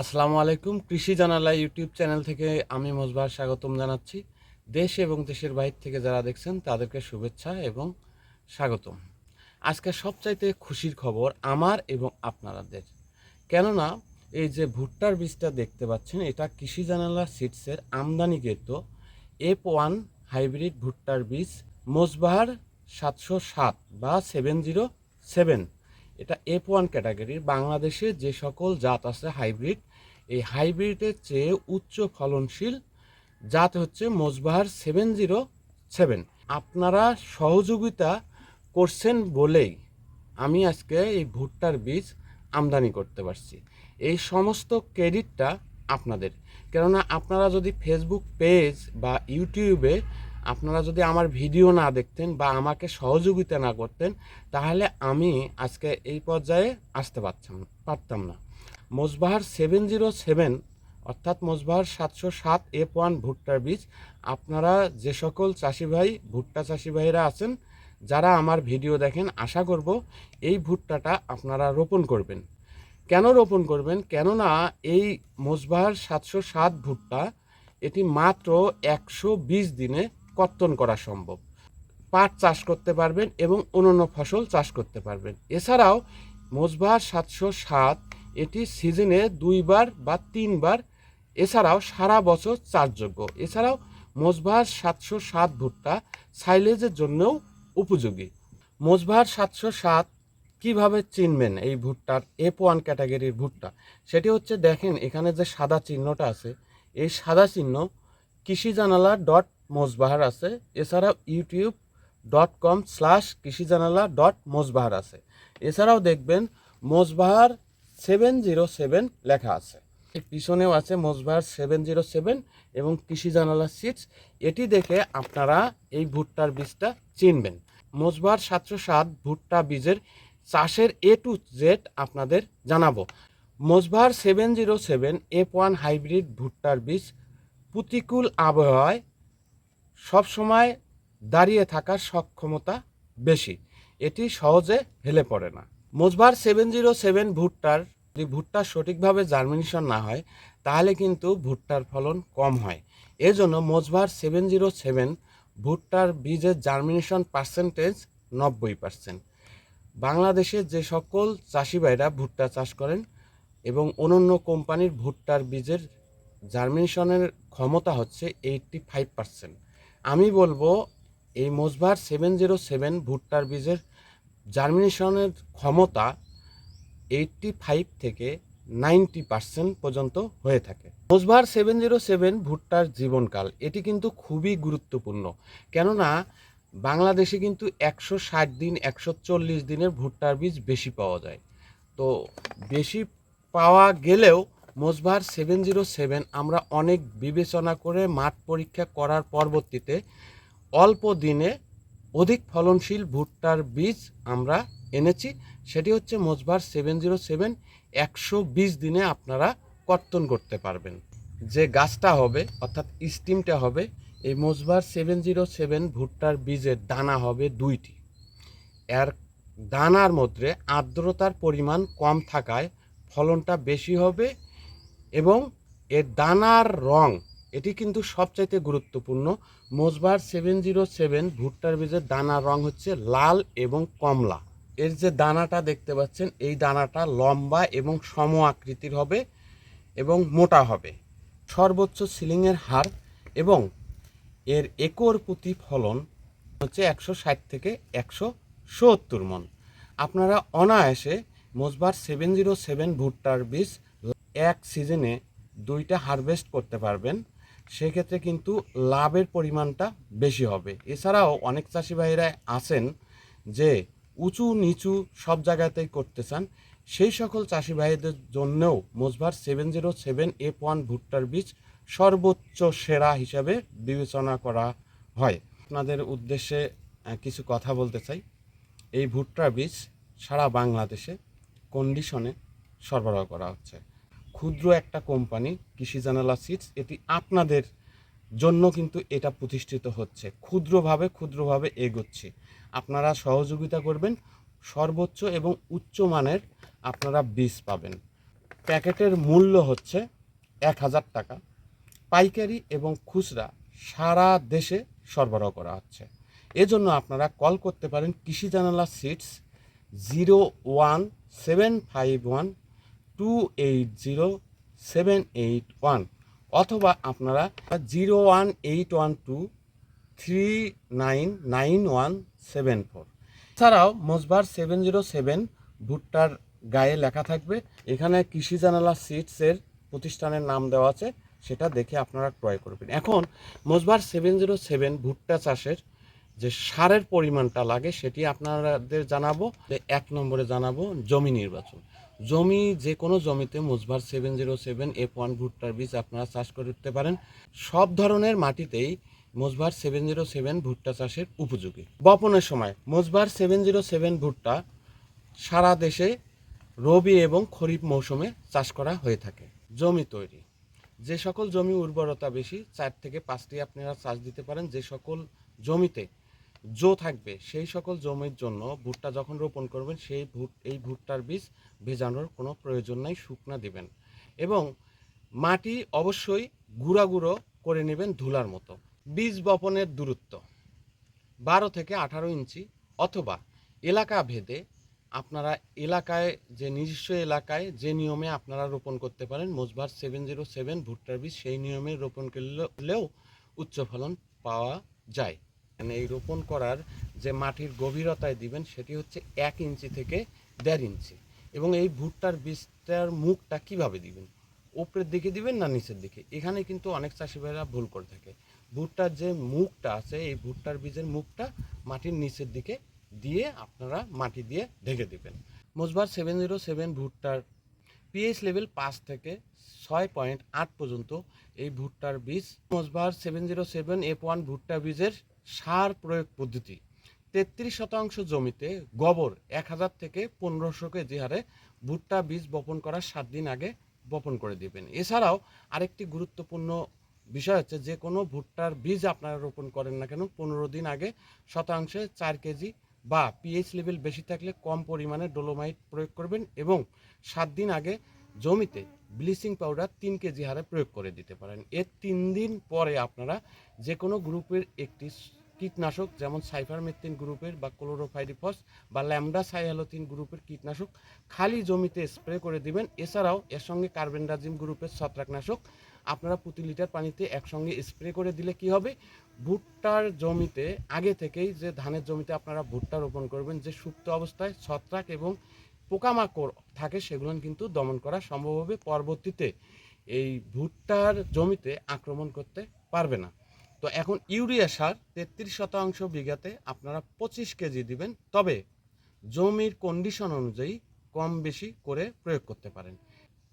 আসসালামু আলাইকুম। কৃষি জানালা ইউটিউব চ্যানেল থেকে আমি মজবার স্বাগতম জানাচ্ছি। দেশ এবং দেশের বাইরে থেকে যারা দেখছেন, তাদেরকে শুভেচ্ছা এবং স্বাগতম। আজকে সবচাইতে খুশির খবর আমার এবং আপনাদের কেননা, এই যে ভুট্টার বীজটা দেখতে পাচ্ছেন, এটা কৃষি জানালা সিডসের আমদানিকৃত এফ ওয়ান হাইব্রিড ভুট্টার বীজ মোজবাহার সাতশো সাত বা সেভেন জিরো সেভেন এটা এফ ওয়ান ক্যাটাগরির বাংলাদেশে যে সকল জাত আছে হাইব্রিড এই হাইব্রিডের চেয়ে উচ্চ ফলনশীল জাত হচ্ছে মোজবাহার সেভেন জিরো সেভেন আপনারা সহযোগিতা করছেন বলেই আমি আজকে এই ভুট্টার বীজ আমদানি করতে পারছি। এই সমস্ত ক্রেডিটটা আপনাদের। কেননা আপনারা যদি ফেসবুক পেজ বা ইউটিউবে আপনারা যদি আমার ভিডিও না দেখতেন বা আমাকে সহযোগিতা না করতেন, তাহলে আমি আজকে এই পর্যায়ে আসতে পারতাম পারতাম না। মোজবাহার সেভেন জিরো সেভেন অর্থাৎ মোজবাহার সাতশো সাত এফ ওয়ান ভুট্টার বীজ, আপনারা যে সকল চাষি ভাই, ভুট্টা চাষি ভাইরা আছেন, যারা আমার ভিডিও দেখেন, আশা করব এই ভুট্টাটা আপনারা রোপণ করবেন। কেন রোপণ করবেন? কেননা এই মোজবাহার সাতশো সাত ভুট্টা, এটি মাত্র একশো বিশ দিনে কর্তন করা সম্ভব। পাট চাষ করতে পারবেন এবং অন্যান্য ফসল চাষ করতে পারবেন। এছাড়াও মোজবাহার সাতশো সাত, এটি সিজনে দুইবার বা তিনবার, এছাড়াও সারা বছর চাষযোগ্য। এছাড়াও মোজবাহার সাতশো সাত ভুট্টা সাইলেজের জন্যও উপযোগী। মোজবাহার সাতশো সাত কীভাবে চিনবেন এই ভুট্টার এফ ওয়ান ক্যাটাগরির ভুট্টা? সেটি হচ্ছে দেখেন, এখানে যে সাদা চিহ্নটা আছে, এই সাদা চিহ্ন কৃষি জানালা ডট মোজবাহার আছে। এছাড়াও ইউটিউব ডট কম স্ল্যাশ কৃষি জানালা ডট মোজবাহার আছে। এছাড়াও দেখবেন মোজবাহার সেভেন জিরো সেভেন লেখা আছে। পিছনেও আছে মোজবাহার সেভেন জিরো সেভেন এবং কৃষি জানালা সিটস এটি দেখে আপনারা এই ভুট্টার বীজটা চিনবেন। মোজবাহার সাতশো সাত ভুট্টা বীজের চাষের এ টু জেড আপনাদের জানাব। Mojbahar seven zero seven F one hybrid ভুট্টার বীজ প্রতিকূল আবহাওয়ায় সবসময় দাঁড়িয়ে থাকার সক্ষমতা বেশি। এটি সহজে হেলে পড়ে না। মোজবার সেভেন জিরো সেভেন ভুট্টার যদি ভুট্টা সঠিকভাবে জার্মিনেশন না হয়, তাহলে কিন্তু ভুট্টার ফলন কম হয়। এজন্য মোজবার সেভেন জিরো সেভেন ভুট্টার বীজের জার্মিনেশন পার্সেন্টেজ নব্বই পার্সেন্ট বাংলাদেশে যে সকল চাষি ভাইরা ভুট্টা চাষ করেন এবং অন্যান্য কোম্পানির ভুট্টার বীজের জার্মিনেশনের ক্ষমতা হচ্ছে এইটটি ফাইভ পার্সেন্ট আমি বলব এই মোজবার সেভেন জিরো সেভেন ভুট্টার বীজের জার্মিনেশনের ক্ষমতা এইটটি ফাইভ থেকে নাইনটি পার্সেন্ট পর্যন্ত হয়ে থাকে। মোজবার সেভেন জিরো সেভেন ভুট্টার জীবনকাল, এটি কিন্তু খুবই গুরুত্বপূর্ণ। কেননা, বাংলাদেশে কিন্তু একশো ষাট দিন, একশো চল্লিশ দিনের ভুট্টার বীজ বেশি পাওয়া যায়। তো বেশি পাওয়া গেলেও মোজবার সেভেন জিরো সেভেন আমরা অনেক বিবেচনা করে মাঠ পরীক্ষা করার পরবর্তীতে অল্প দিনে অধিক ফলনশীল ভুট্টার বীজ আমরা এনেছি। সেটি হচ্ছে মোজবার সেভেন জিরো সেভেন একশো বিশ দিনে আপনারা কর্তন করতে পারবেন। যে গাছটা হবে, অর্থাৎ স্টিমটা হবে, এই মোজবার সেভেন জিরো সেভেন ভুট্টার বীজের দানা হবে দুইটি। এর দানার মধ্যে আর্দ্রতার পরিমাণ কম থাকায় ফলনটা বেশি হবে এবং এর দানার রং, এটি কিন্তু সবচাইতে গুরুত্বপূর্ণ। মোজবার সেভেন জিরো সেভেন ভুট্টার বীজের দানার রং হচ্ছে লাল এবং কমলা। এর যে দানাটা দেখতে পাচ্ছেন, এই দানাটা লম্বা এবং সম আকৃতির হবে এবং মোটা হবে। সর্বোচ্চ সিলিংয়ের হার এবং এর একর প্রতি ফলন হচ্ছে একশো ষাট থেকে একশো সত্তর মন। আপনারা অনায়াসে মোজবার সেভেন জিরো সেভেন ভুট্টার বীজ এক সিজনে দুইটা হারভেস্ট করতে পারবেন। সেক্ষেত্রে কিন্তু লাভের পরিমাণটা বেশি হবে। এছাড়াও অনেক চাষি ভাইরা আছেন যে উঁচু নিচু সব জায়গাতেই করতে চান। সেই সকল চাষি ভাইদের জন্যও Mojbar seven zero seven F one ভুট্টার বীজ সর্বোচ্চ সেরা হিসাবে বিবেচনা করা হয়। আপনাদের উদ্দেশ্যে কিছু কথা বলতে চাই। এই ভুট্টার বীজ সারা বাংলাদেশে কন্ডিশনে সরবরাহ করা হচ্ছে। ক্ষুদ্র একটা কোম্পানি, কৃষি জানালা সিডস, এটি আপনাদের জন্য কিন্তু এটা প্রতিষ্ঠিত হচ্ছে। ক্ষুদ্রভাবে ক্ষুদ্রভাবে এগোচ্ছে। আপনারা সহযোগিতা করবেন, সর্বোচ্চ এবং উচ্চ মানের আপনারা বীজ পাবেন। প্যাকেটের মূল্য হচ্ছে এক হাজার টাকা। পাইকারি এবং খুচরা সারা দেশে সরবরাহ করা হচ্ছে। এজন্য আপনারা কল করতে পারেন কৃষি জানালা seats zero one seven five one two eight zero seven eight one অথবা আপনারা zero one eight one two three nine nine one seven four এছাড়াও মোজবার সেভেন জিরো সেভেন ভুট্টার গায়ে লেখা থাকবে। এখানে কৃষি জানালা সিটসের প্রতিষ্ঠানের নাম দেওয়া আছে, সেটা দেখে আপনারা ক্রয় করবেন। এখন মোজবার সেভেন জিরো সেভেন ভুট্টা চাষের যে সারের পরিমাণটা লাগে, সেটি আপনাদের জানাব। এক নম্বরে জানাব জমি নির্বাচন। জমি, যে কোনো জমিতে Mojbar seven zero seven F one ভুট্টার বীজ আপনারা চাষ করতে পারেন। সব ধরনের মাটিতেই মোজবার সেভেন জিরো সেভেন ভুট্টা চাষের উপযোগী। বপনের সময় মোজবার সেভেন জিরো সেভেন ভুট্টা সারা দেশে রবি এবং খরিফ মৌসুমে চাষ করা হয়ে থাকে। জমি তৈরি। যে সকল জমি উর্বরতা বেশি, চার থেকে পাঁচটি আপনারা চাষ দিতে পারেন। যে সকল জমিতে জো থাকবে, সেই সকল জমির জন্য ভুট্টা যখন রোপণ করবেন, সেই ভুট, এই ভুট্টার বীজ ভেজানোর কোনো প্রয়োজন নাই, শুকনা দিবেন। এবং মাটি অবশ্যই গুঁড়া গুঁড়ো করে নেবেন ধুলার মতো। বীজ বপনের দূরত্ব, বারো থেকে আঠারো ইঞ্চি অথবা এলাকা ভেদে আপনারা এলাকায়, যে নিজস্ব এলাকায় যে নিয়মে আপনারা রোপণ করতে পারেন, মোজবার সেভেন জিরো সেভেন ভুট্টার বীজ সেই নিয়মে রোপণ করলেও উচ্চ ফলন পাওয়া যায়। এই রোপণ করার যে মাটির গভীরতায় দিবেন, সেটি হচ্ছে এক ইঞ্চি থেকে দেড় ইঞ্চি। এবং এই ভুট্টার বীজটার মুখটা কীভাবে দিবেন? উপরের দিকে দিবেন না নিচের দিকে? এখানে কিন্তু অনেক চাষি ভাইরা ভুল করে থাকে। ভুট্টার যে মুখটা আছে, এই ভুট্টার বীজের মুখটা মাটির নিচের দিকে দিয়ে আপনারা মাটি দিয়ে ঢেকে দিবেন। মোজবার সেভেন জিরো সেভেন ভুট্টার পিএইচ লেভেল পাঁচ থেকে ছয় পয়েন্ট আট পর্যন্ত এই ভুট্টার বীজ Mojbar seven zero seven F one ভুট্টা বীজের সার প্রয়োগ পদ্ধতি। তেত্রিশ শতাংশ জমিতে গোবর এক হাজার থেকে পনেরোশো কেজি হারে ভুট্টা, বীজ বপন করার সাত দিন আগে বপন করে দিবেন। এছাড়াও আরেকটি গুরুত্বপূর্ণ বিষয় হচ্ছে যে কোনো ভুট্টার বীজ আপনারা রোপণ করেন না কেন, পনেরো দিন আগে শতাংশে চার কেজি বা পিএইচ লেভেল বেশি থাকলে কম পরিমাণে ডোলোমাইট প্রয়োগ করবেন এবং সাত দিন আগে জমিতে ব্লিচিং পাউডার তিন কেজি হারে প্রয়োগ করে দিতে পারেন। এর তিন দিন পরে আপনারা যে কোনো গ্রুপের একটি কীটনাশক, যেমন সাইফারমেথিন গ্রুপের বা ক্লোরোফাইরিফস বা ল্যামডা সাইহ্যালোথিন গ্রুপের কীটনাশক, খালি জমিতে স্প্রে করে দিবেন। এছাড়াও এর সঙ্গে কার্বেন্ডাজিম গ্রুপের ছত্রাকনাশক, আপনারা প্রতি লিটার পানিতে একসঙ্গে স্প্রে করে দিলে কি হবে? ভুট্টার জমিতে আগে থেকেই যে ধানের জমিতে আপনারা ভুট্টা রোপণ করবেন, যে সুপ্ত অবস্থায় ছত্রাক এবং পোকামাকড় থাকে সেগুলো কিন্তু দমন করা সম্ভব হবে পরবর্তীতে। এই ভুট্টার জমিতে আক্রমণ করতে পারবে না। তো এখন ইউরিয়া সার তেত্রিশ শতাংশ বিঘাতে আপনারা পঁচিশ কেজি দিবেন। তবে জমির কন্ডিশন অনুযায়ী কম বেশি করে প্রয়োগ করতে পারেন।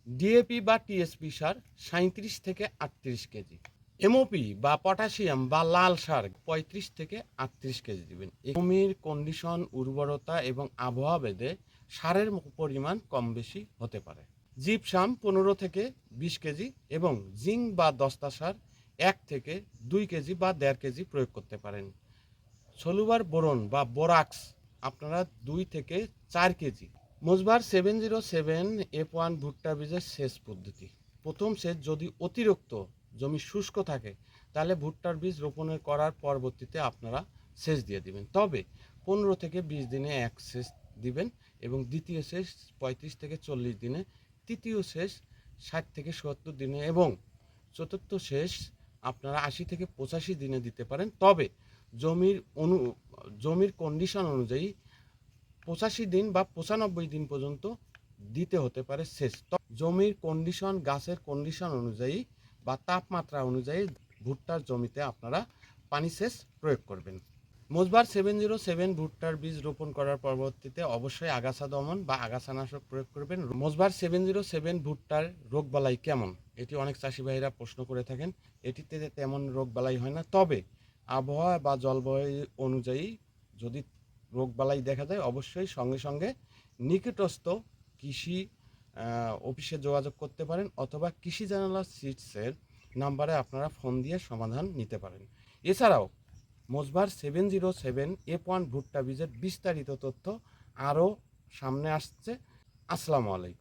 ডিএপি বা টিএসপি সার সাঁত্রিশ থেকে আটত্রিশ কেজি। এমওপি বা পটাশিয়াম বা লাল সার পঁয়ত্রিশ থেকে আটত্রিশ কেজি দিবেন। জমির কন্ডিশন উর্বরতা এবং আবহাওয়া ভেদে সারের পরিমাণ কম বেশি হতে পারে। জিপসাম পনেরো থেকে বিশ কেজি এবং জিঙ্ক বা দস্তা সার এক থেকে দুই কেজি বা দেড় কেজি প্রয়োগ করতে পারেন। সলুবার বোরন বা বোরাক্স আপনারা দুই থেকে চার KG. Mojbar seven zero seven F one ভুট্টা বীজের সেচ পদ্ধতি। প্রথম সেচ যদি অতিরিক্ত জমি শুষ্ক থাকে, তাহলে ভুট্টার বীজ রোপণের করার পরবর্তীতে আপনারা সেচ দিয়ে দিবেন। তবে পনেরো থেকে বিশ দিনে এক সেচ দিবেন এবং দ্বিতীয় সেচ পঁয়ত্রিশ থেকে চল্লিশ দিনে, তৃতীয় সেচ ষাট থেকে সত্তর দিনে এবং চতুর্থ শেষ আপনারা আশি থেকে পঁচাশি দিনে দিতে পারেন। তবে জমির অনু, জমির কন্ডিশন অনুযায়ী পঁচাশি দিন বা পঁচানব্বই দিন পর্যন্ত দিতে হতে পারে শেষ জমির কন্ডিশন গাছের কন্ডিশন অনুযায়ী বা তাপমাত্রা অনুযায়ী ভুট্টার জমিতে আপনারা পানি সেচ প্রয়োগ করবেন। মোজবার সেভেন জিরো সেভেন ভুট্টার বীজ রোপণ করার পরবর্তীতে অবশ্যই আগাছা দমন বা আগাছানাশক প্রয়োগ করবেন। মোজবার সেভেন জিরো সেভেন ভুট্টার রোগবালাই কেমন? এটি অনেক চাষি ভাইরা প্রশ্ন করে থাকেন। এটিতে তেমন রোগবালাই হয় না। তবে আবহাওয়া বা জলবায়ু অনুযায়ী যদি রোগবালাই দেখা যায়, অবশ্যই সঙ্গে সঙ্গে নিকটস্থ কৃষি অফিসে যোগাযোগ করতে পারেন অথবা কৃষি জানালা সিটসের নাম্বারে আপনারা ফোন দিয়ে সমাধান নিতে পারেন। এছাড়াও, Mojbar seven zero seven F one ভুট্টা বীজের বিস্তারিত তথ্য আরও সামনে আসছে। আসসালামু আলাইকুম।